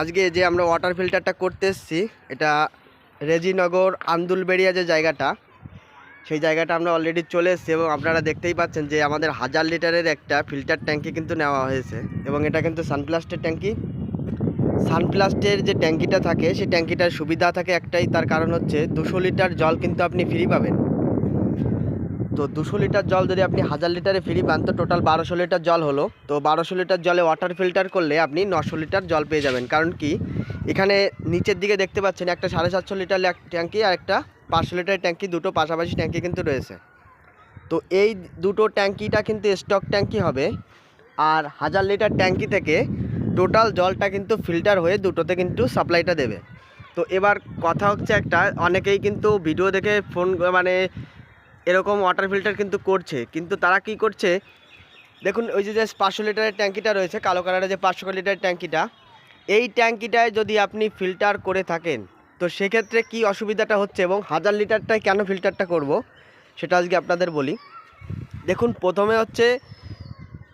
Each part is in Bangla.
আজকে যে আমরা ওয়াটার ফিল্টারটা করতে এসেছি, এটা রেজিনগর আন্দুলবেড়িয়া যে জায়গাটা, সেই জায়গাটা আমরা অলরেডি চলে এসেছি এবং আপনারা দেখতেই পাচ্ছেন যে আমাদের হাজার লিটারের একটা ফিল্টার ট্যাঙ্কি কিন্তু নেওয়া হয়েছে এবং এটা কিন্তু সানপ্লাস্টের ট্যাঙ্কি সানপ্লাস্টের যে ট্যাঙ্কিটা থাকে, সেই ট্যাঙ্কিটার সুবিধা থাকে একটাই, তার কারণ হচ্ছে দুশো লিটার জল কিন্তু আপনি ফ্রি পাবেন। তো দুশো লিটার জল যদি আপনি হাজার লিটারে ফ্রি পান, তো টোটাল বারোশো লিটার জল হলো। তো বারোশো লিটার জলে ওয়াটার ফিল্টার করলে আপনি নশো লিটার জল পেয়ে যাবেন। কারণ কি? এখানে নিচের দিকে দেখতে পাচ্ছেন একটা সাড়ে সাতশো লিটার ট্যাঙ্কি আর একটা পাঁচশো লিটার ট্যাঙ্কি, দুটো পাশাপাশি ট্যাঙ্কি কিন্তু রয়েছে। তো এই দুটো ট্যাঙ্কিটা কিন্তু স্টক ট্যাঙ্কি হবে। আর হাজার লিটার ট্যাঙ্কি থেকে টোটাল জলটা কিন্তু ফিল্টার হয়ে দুটোতে কিন্তু সাপ্লাইটা দেবে। তো এবার কথা হচ্ছে একটা, অনেকেই কিন্তু ভিডিও দেখে ফোন মানে এরকম ওয়াটার ফিল্টার কিন্তু করছে। কিন্তু তারা কি করছে? দেখুন, ওই যে পাঁচশো লিটারের ট্যাঙ্কিটা রয়েছে, কালো কালারের যে পাঁচশো লিটারের ট্যাঙ্কিটা, এই ট্যাঙ্কিটায় যদি আপনি ফিল্টার করে থাকেন, তো সেক্ষেত্রে কি অসুবিধাটা হচ্ছে এবং হাজার লিটারটায় কেন ফিল্টারটা করব? সেটা আজকে আপনাদের বলি। দেখুন, প্রথমে হচ্ছে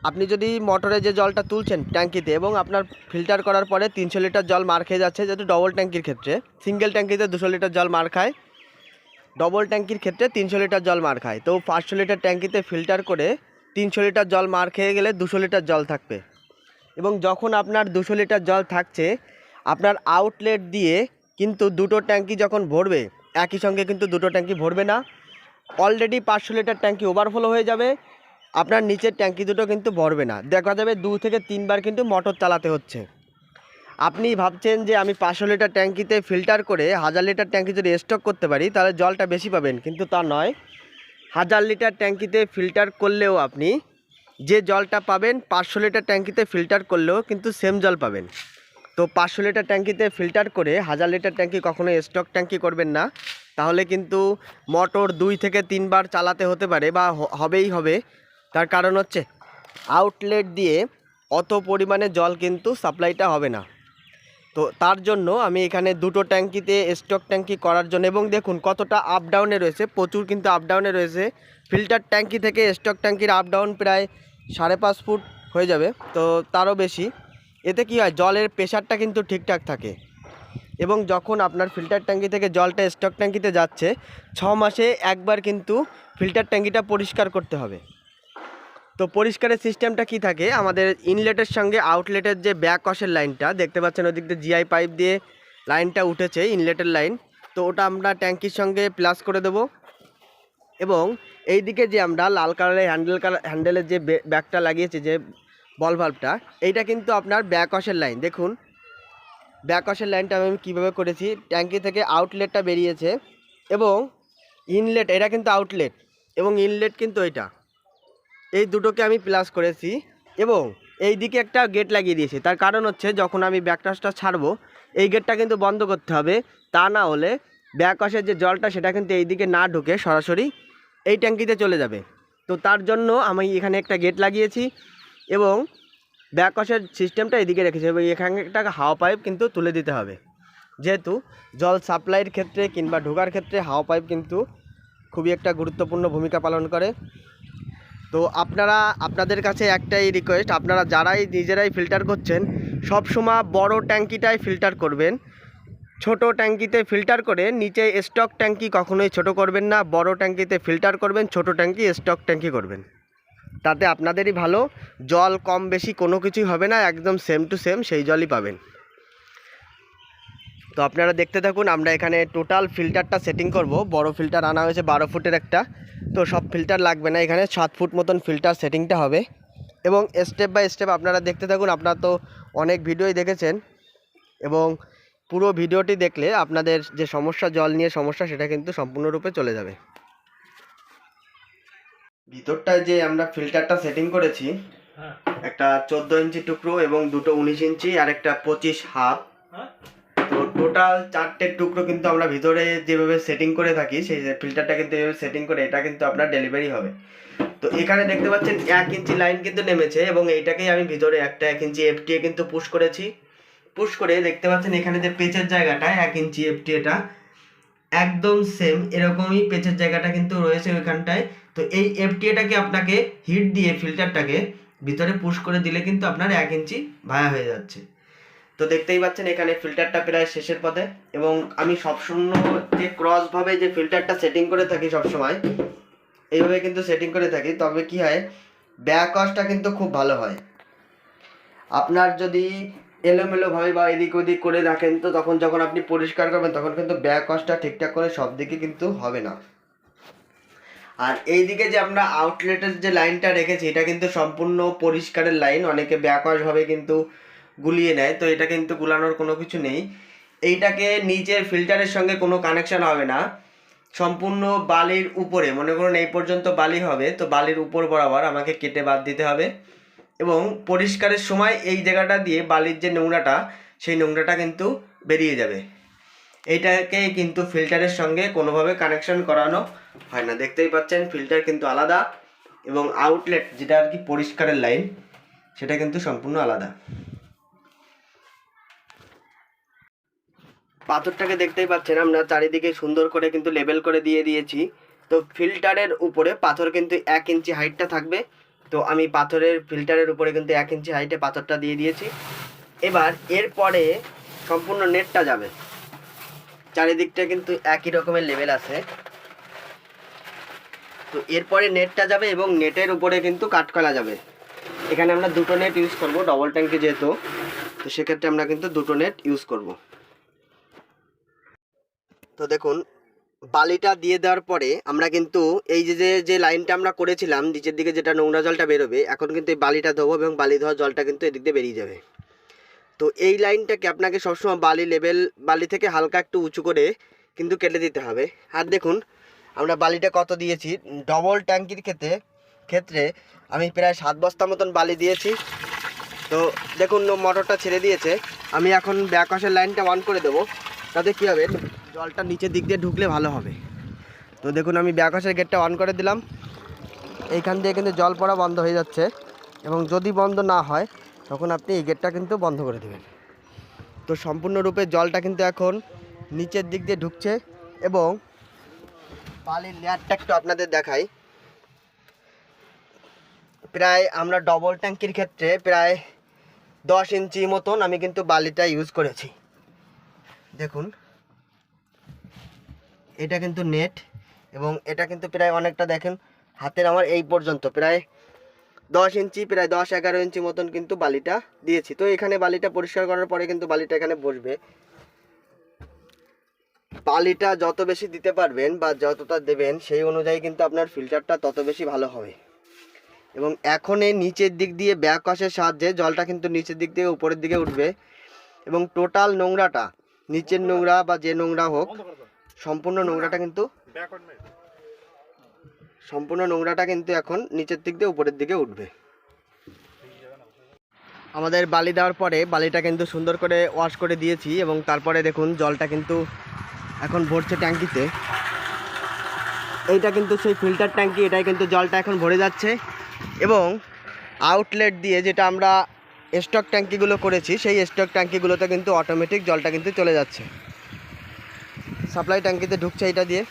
আপনি যদি মোটরে যে জলটা তুলছেন ট্যাঙ্কিতে এবং আপনার ফিল্টার করার পরে তিনশো লিটার জল মার খেয়ে যাচ্ছে, যেহেতু ডবল ট্যাঙ্কির ক্ষেত্রে। সিঙ্গেল ট্যাঙ্কিতে দুশো লিটার জল মার খায়। ডবল ট্যাঙ্কির ক্ষেত্রে তিনশো লিটার জল মার খায়। তো পাঁচশো লিটার ট্যাঙ্কিতে ফিল্টার করে তিনশো লিটার জল মার খেয়ে গেলে দুশো লিটার জল থাকবে। এবং যখন আপনার দুশো লিটার জল থাকছে, আপনার আউটলেট দিয়ে কিন্তু দুটো ট্যাঙ্কি যখন ভরবে, একই সঙ্গে কিন্তু দুটো ট্যাঙ্কি ভরবে না। অলরেডি পাঁচশো লিটার ট্যাঙ্কি ওভারফ্লো হয়ে যাবে, আপনার নিচের ট্যাঙ্কি দুটো কিন্তু ভরবে না। দেখা যাবে দু থেকে তিনবার কিন্তু মোটর চালাতে হচ্ছে। আপনি ভাবছেন যে আমি পাঁচশো লিটার ট্যাঙ্কিতে ফিল্টার করে হাজার লিটার ট্যাঙ্কি যদি স্টক করতে পারি, তাহলে জলটা বেশি পাবেন। কিন্তু তা নয়। হাজার লিটার ট্যাঙ্কিতে ফিল্টার করলেও আপনি যে জলটা পাবেন পাঁচশো লিটার ট্যাঙ্কিতে ফিল্টার করলেও কিন্তু সেম জল পাবেন। তো পাঁচশো লিটার ট্যাঙ্কিতে ফিল্টার করে হাজার লিটার ট্যাঙ্কি কখনো স্টক ট্যাঙ্কি করবেন না। তাহলে কিন্তু মোটর দুই থেকে তিনবার চালাতে হতে পারে বা হবেই হবে। তার কারণ হচ্ছে আউটলেট দিয়ে অত পরিমাণে জল কিন্তু সাপ্লাইটা হবে না। তো তার জন্য আমি এখানে দুটো ট্যাঙ্কিতে স্টক ট্যাঙ্কি করার জন্য, এবং দেখুন কতটা আপ ডাউনে রয়েছে, প্রচুর কিন্তু আপ ডাউনে রয়েছে। ফিল্টার ট্যাঙ্কি থেকে স্টক ট্যাঙ্কির আপ ডাউন প্রায় সাড়ে পাঁচ ফুট হয়ে যাবে, তো তারও বেশি। এতে কি হয়, জলের প্রেশারটা কিন্তু ঠিকঠাক থাকে। এবং যখন আপনার ফিল্টার ট্যাঙ্কি থেকে জলটা স্টক ট্যাঙ্কিতে যাচ্ছে, ছ মাসে একবার কিন্তু ফিল্টার ট্যাঙ্কিটা পরিষ্কার করতে হবে। তো পরিষ্কারের সিস্টেমটা কি থাকে? আমাদের ইনলেটের সঙ্গে আউটলেটের যে ব্যাক ওয়াশের লাইনটা দেখতে পাচ্ছেন ওদিক দিয়ে জিআই পাইপ দিয়ে লাইনটা উঠেছে ইনলেটের লাইন তো ওটা আমরা ট্যাঙ্কির সঙ্গে প্লাস করে দেব। এবং এই দিকে যে আমরা লাল কালারের হ্যান্ডেল হ্যান্ডেলের যে বে- ব্যাকটা লাগিয়েছি, যে বল ভাল্বটা এইটা কিন্তু আপনার ব্যাক ওয়াশের লাইন দেখুন ব্যাক ওয়াশের লাইনটা আমি কীভাবে করেছি? ট্যাঙ্কি থেকে আউটলেটটা বেরিয়েছে এবং ইনলেট এটা কিন্তু আউটলেট এবং ইনলেট কিন্তু এটা। এই দুটোকে আমি প্লাস করেছি এবং এই দিকে একটা গেট লাগিয়ে দিয়েছি। তার কারণ হচ্ছে যখন আমি ব্যাকটাসটা ছাড়বো, এই গেটটা কিন্তু বন্ধ করতে হবে। তা না হলে ব্যাকওয়াশের যে জলটা, সেটা কিন্তু এই দিকে না ঢুকে সরাসরি এই ট্যাঙ্কিতে চলে যাবে। তো তার জন্য আমি এখানে একটা গেট লাগিয়েছি এবং ব্যাকওয়াশের সিস্টেমটা এদিকে রেখেছি এবং এখানে একটা হাওয়া পাইপ কিন্তু তুলে দিতে হবে। যেহেতু জল সাপ্লাইয়ের ক্ষেত্রে কিংবা ঢোকার ক্ষেত্রে হাওয়া পাইপ কিন্তু খুবই একটা গুরুত্বপূর্ণ ভূমিকা পালন করে। তো আপনারা, আপনাদের কাছে একটাই রিকোয়েস্ট আপনারা যারাই নিজেরাই ফিল্টার করছেন সব সময় বড় ট্যাঙ্কিটাই ফিল্টার করবেন। ছোট ট্যাঙ্কিতে ফিল্টার করে নিচে স্টক ট্যাঙ্কি কখনোই ছোট করবেন না, বড় ট্যাঙ্কিতে ফিল্টার করবেন, ছোট ট্যাঙ্কি স্টক ট্যাঙ্কি করবেন। তাতে আপনাদেরই ভালো, জল কম বেশি কোনো কিছুই হবে না, একদম সেম টু সেম সেই জলই পাবেন। তো আপনারা দেখতে থাকুন আমরা এখানে টোটাল ফিল্টারটা সেটিং করব। বড় ফিল্টার আনা হয়েছে বারো ফুটের একটা। তো সব ফিল্টার লাগবে না এখানে সাত ফুট মতন ফিল্টার সেটিংটা হবে। এবং স্টেপ বাই স্টেপ আপনারা দেখতে থাকুন আপনারা তো অনেক ভিডিওই দেখেছেন। এবং পুরো ভিডিওটি দেখলে আপনাদের যে সমস্যা জল নিয়ে সমস্যা সেটা কিন্তু সম্পূর্ণরূপে চলে যাবে। ভিতরটায় যে আমরা ফিল্টারটা সেটিং করেছি হ্যাঁ। একটা চোদ্দ ইঞ্চি টুকরো এবং দুটো উনিশ ইঞ্চি আর একটা পঁচিশ হাফ। টোটাল চারটে টুকরো কিন্তু আমরা ভিতরে যেভাবে সেটিং করে থাকি, সেই ফিল্টারটা কিন্তু এভাবে সেটিং করে এটা কিন্তু আপনার ডেলিভারি হবে। তো এখানে দেখতে পাচ্ছেন এক ইঞ্চি লাইন কিন্তু নেমেছে এবং এইটাকেই আমি ভিতরে একটা এক ইঞ্চি এফটিএ কিন্তু পুশ করেছি। পুশ করে দেখতে পাচ্ছেন এখানে যে পেচের জায়গাটা, এক ইঞ্চি এফটিএটা একদম সেম এরকমই পেচের জায়গাটা কিন্তু রয়েছে ওইখানটায়। তো এই এফটিএটাকে আপনাকে হিট দিয়ে ফিল্টারটাকে ভিতরে পুশ করে দিলে কিন্তু আপনার এক ইঞ্চি ভায়া হয়ে যাচ্ছে। তো দেখতেই পাচ্ছেন এখানে ফিল্টারটা প্রায় শেষের পথে এবং আমি সবসময় যে ক্রসভাবে যে ফিল্টারটা সেটিং করে থাকি সবসময়, এইভাবে কিন্তু সেটিং করে থাকি। তবে কি হয় ব্যাক ওয়াশটা কিন্তু খুব ভালো হয়। আপনার যদি এলোমেলোভাবে বা এদিক ওদিক করে রাখেন, তো তখন যখন আপনি পরিষ্কার করবেন, তখন কিন্তু ব্যাক ওয়াশটা ঠিকঠাক করে সব দিকে কিন্তু হবে না। আর এইদিকে যে আমরা আউটলেটের যে লাইনটা রেখেছি, এটা কিন্তু সম্পূর্ণ পরিষ্কারের লাইন অনেকে ব্যাকওয়াশভাবে কিন্তু গুলিয়ে নেয়, তো এটা কিন্তু গুলানোর কোনো কিছু নেই। এইটাকে নিচের ফিল্টারের সঙ্গে কোনো কানেকশান হবে না। সম্পূর্ণ বালির উপরে, মনে করুন এই পর্যন্ত বালি হবে, তো বালির উপর বরাবর আমাকে কেটে বাদ দিতে হবে। এবং পরিষ্কারের সময় এই জায়গাটা দিয়ে বালির যে নোংরাটা, সেই নোংরাটা কিন্তু বেরিয়ে যাবে। এইটাকে কিন্তু ফিল্টারের সঙ্গে কোনোভাবে কানেকশন করানো হয় না। দেখতেই পাচ্ছেন, ফিল্টার কিন্তু আলাদা এবং আউটলেট যেটা আর কি পরিষ্কারের লাইন সেটা কিন্তু সম্পূর্ণ আলাদা। পাথরটাকে দেখতেই পাচ্ছেন আমরা, চারিদিকে সুন্দর করে কিন্তু লেবেল করে দিয়ে দিয়েছি। তো ফিল্টারের উপরে পাথর কিন্তু এক ইঞ্চি হাইটটা থাকবে। তো আমি পাথরের ফিল্টারের উপরে কিন্তু এক ইঞ্চি হাইটে পাথরটা দিয়ে দিয়েছি। এবার এরপরে সম্পূর্ণ নেটটা যাবে। চারিদিকটা কিন্তু একই রকমের লেভেল আছে। তো এরপরে নেটটা যাবে এবং নেটের উপরে কিন্তু কাঠকলা যাবে। এখানে আমরা দুটো নেট ইউজ করব ডবল ট্যাঙ্কে যেহেতু, তো সেক্ষেত্রে আমরা কিন্তু দুটো নেট ইউজ করব। তো দেখুন, বালিটা দিয়ে দেওয়ার পরে আমরা কিন্তু এই যে যে লাইনটা আমরা করেছিলাম, নিচের দিকে যেটা নোংরা জলটা বেরোবে, এখন কিন্তু এই বালিটা ধোবো এবং বালি ধোয়া জলটা কিন্তু এদিক দিয়ে বেরিয়ে যাবে। তো এই লাইনটাকে আপনাকে সবসময় বালি লেভেল বালি থেকে হালকা একটু উঁচু করে কিন্তু কেটে দিতে হবে। আর দেখুন, আমরা বালিটা কত দিয়েছি? ডবল ট্যাঙ্কির ক্ষেত্রে ক্ষেত্রে আমি প্রায় সাত বস্তা মতন বালি দিয়েছি। তো দেখুন, মোটরটা ছেড়ে দিয়েছে। আমি এখন ব্যাকওয়াশের লাইনটা অন করে দেবো। তাতে কী হবে? জলটা নিচের দিক দিয়ে ঢুকলে ভালো হবে। তো দেখুন, আমি ব্যাকওয়াশের গেটটা অন করে দিলাম। এইখান দিয়ে কিন্তু জল পড়া বন্ধ হয়ে যাচ্ছে এবং যদি বন্ধ না হয়, তখন আপনি এই গেটটা কিন্তু বন্ধ করে দেবেন। তো সম্পূর্ণরূপে জলটা কিন্তু এখন নিচের দিক দিয়ে ঢুকছে এবং বালির লেয়ারটা একটু আপনাদের দেখাই। প্রায় আমরা ডবল ট্যাঙ্কির ক্ষেত্রে প্রায় দশ ইঞ্চি মতন আমি কিন্তু বালিটা ইউজ করেছি। দেখুন এটা কিন্তু নেট এবং এটা কিন্তু প্রায় অনেকটা দেখেন, হাতের আমার এই পর্যন্ত, প্রায় দশ ইঞ্চি, প্রায় দশ এগারো ইঞ্চি মতন কিন্তু বালিটা দিয়েছি। তো এখানে বালিটা পরিষ্কার করার পরে কিন্তু বালিটা এখানে বসবে। বালিটা যত বেশি দিতে পারবেন বা যতটা দেবেন, সেই অনুযায়ী কিন্তু আপনার ফিল্টারটা তত বেশি ভালো হবে। এবং এখন এই নিচের দিক দিয়ে ব্যাক ওয়াশের সাহায্যে জলটা কিন্তু নিচের দিক দিয়ে উপরের দিকে উঠবে। এবং টোটাল নোংরাটা, নিচের নোংরা বা যে নোংরা হোক সম্পূর্ণ নোংরাটা কিন্তু সম্পূর্ণ নোংরাটা কিন্তু এখন নিচের দিক দিয়ে উপরের দিকে উঠবে। আমাদের বালি দেওয়ার পরে বালিটা কিন্তু সুন্দর করে ওয়াশ করে দিয়েছি এবং তারপরে দেখুন জলটা কিন্তু এখন ভরছে ট্যাঙ্কিতে। এইটা কিন্তু সেই ফিল্টার ট্যাঙ্কি এটাই কিন্তু জলটা এখন ভরে যাচ্ছে এবং আউটলেট দিয়ে যেটা আমরা স্টক ট্যাঙ্কিগুলো করেছি সেই স্টক ট্যাঙ্কিগুলোতে কিন্তু অটোমেটিক জলটা কিন্তু চলে যাচ্ছে। সাপ্লাই ট্যাঙ্কিতে ঢুকছে এটা দিয়ে।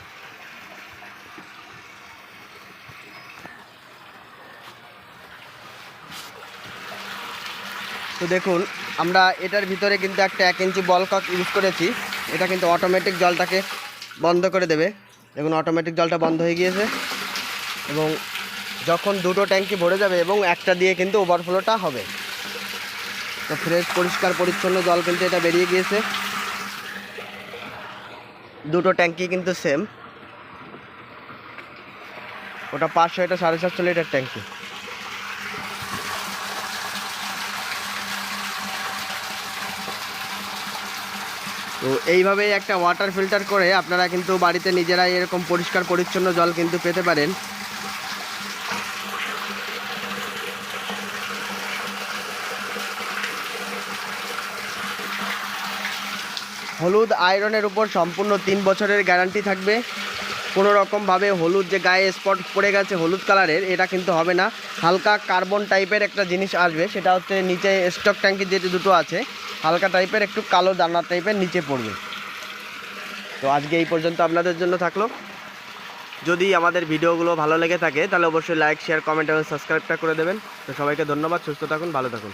তো দেখুন, আমরা এটার ভিতরে কিন্তু একটা এক ইঞ্চি বল কক ইউজ করেছি। এটা কিন্তু অটোমেটিক জলটাকে বন্ধ করে দেবে। দেখুন অটোমেটিক জলটা বন্ধ হয়ে গিয়েছে এবং যখন দুটো ট্যাঙ্কি ভরে যাবে এবং একটা দিয়ে কিন্তু ওভারফ্লোটা হবে। তো ফ্রেশ পরিষ্কার, পরিচ্ছন্ন জল কিন্তু এটা বেরিয়ে গিয়েছে। দুটো ট্যাঙ্কি কিন্তু সেম ওটা পাঁচশো এটা সাড়ে সাতশো লিটার ট্যাঙ্কি। তো এইভাবেই একটা ওয়াটার ফিল্টার করে আপনারা কিন্তু বাড়িতে নিজেরাই এরকম পরিষ্কার পরিচ্ছন্ন জল কিন্তু পেতে পারেন। হলুদ আয়রনের উপর সম্পূর্ণ তিন বছরের গ্যারান্টি থাকবে। কোনো রকমভাবে হলুদ যে গায়ে স্পট পড়ে গেছে হলুদ কালারের, এটা কিন্তু হবে না। হালকা কার্বন টাইপের একটা জিনিস আসবে, সেটা হচ্ছে নিচে স্টক ট্যাঙ্কি যে দুটো আছে, হালকা টাইপের একটু কালো দানা টাইপের নিচে পড়বে। তো আজকে এই পর্যন্ত আপনাদের জন্য থাকল। যদি আমাদের ভিডিওগুলো ভালো লেগে থাকে, তাহলে অবশ্যই লাইক শেয়ার কমেন্ট এবং সাবস্ক্রাইবটা করে দেবেন। তো সবাইকে ধন্যবাদ, সুস্থ থাকুন, ভালো থাকুন।